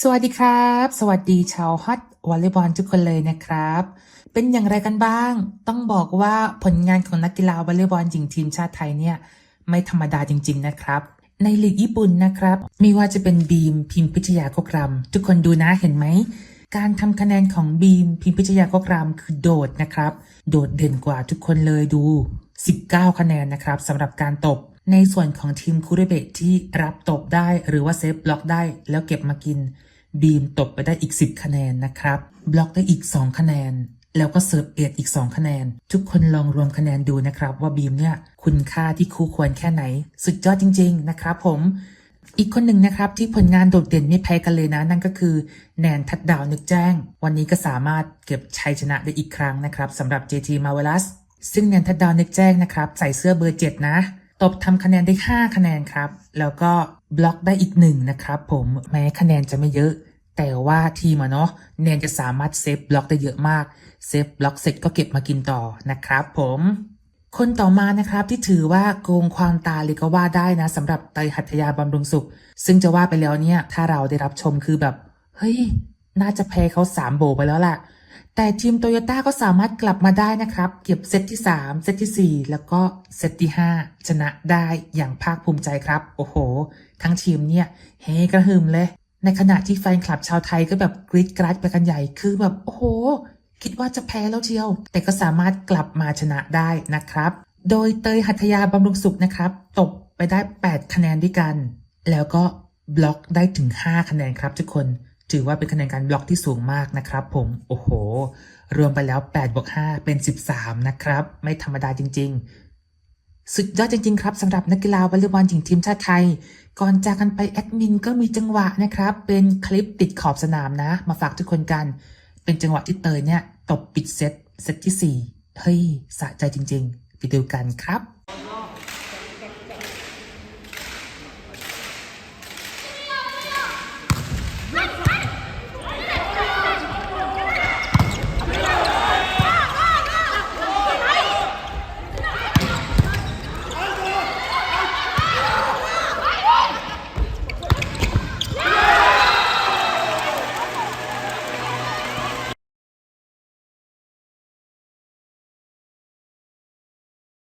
สวัสดีครับ สวัสดีชาวฮอตวอลเลย์บอลทุกคนเลยนะครับ เป็นอย่างไรกันบ้าง ต้องบอกว่าผลงานของนักกีฬาวอลเลย์บอลหญิงทีมชาติไทยเนี่ยไม่ธรรมดาจริง ๆ นะครับ ในลีกญี่ปุ่นนะครับไม่ว่าจะเป็นบีมพิมพิชยาโคกรำทุกคนดูนะเห็นไหมการทำคะแนนของบีมพิมพิชยาโคกรำคือโดดนะครับ โดดเด่นกว่าทุกคนเลยดู 19 คะแนนนะครับสำหรับการตบ ในส่วนของทีมคูเรเบะที่รับตบได้หรือว่าเซฟบล็อกได้แล้วเก็บมากิน บีมตบไปได้อีก 10 คะแนนนะครับ บล็อกได้อีก 2 คะแนน แล้วก็เสิร์ฟเอ็ดอีก 2 คะแนน ทุกคนลองรวมคะแนนดูนะครับ ว่าบีมเนี่ยคุณค่าที่คู่ควรแค่ไหน สุดยอดจริง ๆ นะครับผมอีกคนหนึ่งนะครับที่ผลงานโดดเด่นไม่แพ้กันเลยนะ นั่นก็คือแนนทัดดาวนึกแจ้ง วันนี้ก็สามารถเก็บชัยชนะได้อีกครั้งนะครับสำหรับ JT Marvelous ซึ่งแนนทัดดาวนึกแจ้งนะครับ ใส่เสื้อเบอร์ 7 นะ ตบทำคะแนนได้ 5 คะแนนครับ แล้วก็บล็อกได้อีกหนึ่งนะครับผมแม้คะแนนจะไม่เยอะ แต่ว่าทีมอะเนาะแนนจะสามารถเซฟบล็อกได้เยอะมากเซฟบล็อกเสร็จก็เก็บมากินต่อนะครับผมคนต่อมานะครับที่ถือว่าโกงความตาเลยก็ว่าได้นะสำหรับไตหัตถยาบำรุงสุข ซึ่งจะว่าไปแล้วเนี่ย ถ้าเราได้รับชมคือแบบ เฮ้ย น่าจะแพ้เขาสามโบไปแล้วล่ะ แต่ทีมโตโยต้าก็สามารถกลับมาได้นะครับ เก็บเซตที่ 3 เซตทีสี่ 4 แล้วก็เซตที่ 5 ชนะได้อย่างภาคภูมิใจครับ โอ้โห ทั้งทีมเนี่ยเฮกระหึ่มเลย ในขณะที่แฟนคลับชาวไทยก็แบบกรี๊ดกราดไปกันใหญ่คือแบบ โอ้โห คิดว่าจะแพ้แล้วเชียว แต่ก็สามารถกลับมาชนะได้นะครับ โดยเตยหัตยาบำรุงสุขนะครับ ตกไปได้ 8 คะแนนด้วยกัน แล้วก็บล็อกได้ถึง 5 คะแนนครับทุกคน ถือว่าเป็นคะแนนการบล็อกที่สูงมากนะครับผม โอ้โห รวมไปแล้ว8บวก5เป็น 13 นะครับ ไม่ธรรมดาจริง ๆ สุดยอดจริง ๆ ครับสำหรับนักกีฬาวอลเลย์บอลหญิงทีมชาติไทย ก่อนจากกันไปแอดมินก็มีจังหวะนะครับ เป็นคลิปติดขอบสนามนะ มาฝากทุกคนกัน เป็นจังหวะที่เตยเนี่ยตบปิดเซตเซตที่ 4 เฮ้ยสะใจจริง ๆ ไปดูกันครับ